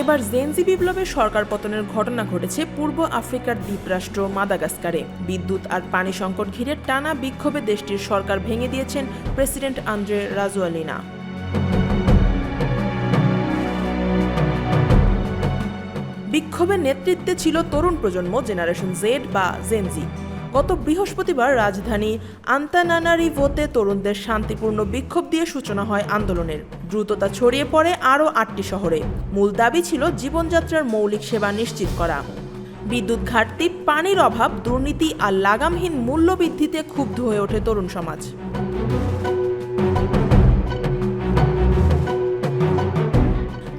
এবার জেনজি বিপ্লবের সরকার পতনের ঘটনা ঘটেছে পূর্ব আফ্রিকার দ্বীপরাষ্ট্র মাদাগাস্কারে। বিদ্যুৎ আর পানি সংকট ঘিরে টানা বিক্ষোভে দেশটির সরকার ভেঙে দিয়েছেন প্রেসিডেন্ট আন্দ্রে রাজুয়ালিনা। বিক্ষোভের নেতৃত্বে ছিল তরুণ প্রজন্ম, জেনারেশন জেড বা জেনজি। গত বৃহস্পতিবার রাজধানী আন্তানানারিভোতে তরুণদের শান্তিপূর্ণ বিক্ষোভ দিয়ে সূচনা হয় আন্দোলনের। দ্রুততা ছড়িয়ে পড়ে আরও আটটি শহরে। মূল দাবি ছিল জীবনযাত্রার মৌলিক সেবা নিশ্চিত করা। বিদ্যুৎ ঘাটতি, পানির অভাব, দুর্নীতি আর লাগামহীন মূল্যবৃদ্ধিতে ক্ষুব্ধ হয়ে ওঠে তরুণ সমাজ।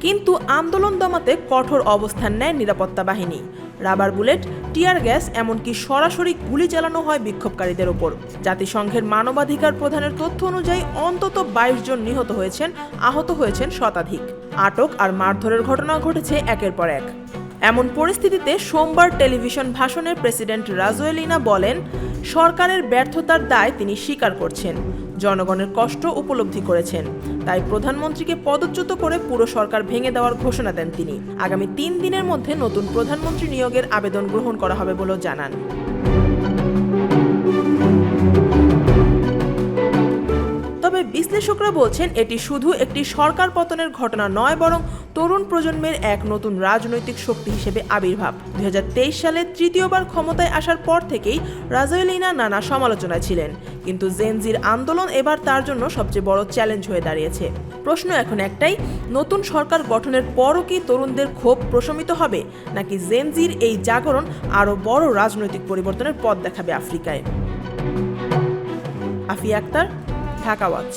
কিন্তু আন্দোলন দমাতে কঠোর অবস্থান নেয় নিরাপত্তা বাহিনী। রাবার বুলেট, টিয়ার গ্যাস, এমনকি সরাসরি গুলি চালানো হয় বিক্ষোভকারীদের ওপর। জাতিসংঘের মানবাধিকার প্রধানের তথ্য অনুযায়ী অন্তত বাইশ জন নিহত হয়েছেন, আহত হয়েছেন শতাধিক। আটক আর মারধরের ঘটনা ঘটেছে একের পর এক। এমন পরিস্থিতিতে সোমবার টেলিভিশন ভাষণে প্রেসিডেন্ট রাজোয়েলিনা বলেন, সরকারের ব্যর্থতার দায় তিনি স্বীকার করছেন। জনগণের কষ্ট উপলব্ধি করেছেন। তাই প্রধানমন্ত্রীকে পদচ্যুত করে পুরো সরকার ভেঙে দেওয়ার ঘোষণা দেন তিনি। আগামী তিন দিনের মধ্যে নতুন প্রধানমন্ত্রী নিয়োগের আবেদন গ্রহণ করা হবে বলেও জানান। বিশ্লেষকরা বলছেন, এটি শুধু একটি সরকার পতনের ঘটনা নয়, বরং তরুণ প্রজন্মের এক নতুন রাজনৈতিক শক্তি হিসেবে আবির্ভাব। দুই সালে তৃতীয়বার ক্ষমতায় আসার পর থেকেই রাজয়েলিনা নানা সমালোচনায় ছিলেন। কিন্তু জেনজির আন্দোলন এবার তার জন্য সবচেয়ে বড় চ্যালেঞ্জ হয়ে দাঁড়িয়েছে। প্রশ্ন এখন একটাই, নতুন সরকার গঠনের পরও কি তরুণদের ক্ষোভ প্রশমিত হবে? নাকি জেনজির এই জাগরণ আরও বড় রাজনৈতিক পরিবর্তনের পথ দেখাবে আফ্রিকায়? আফিয়া আক্তার ঢাকা ওয়াচ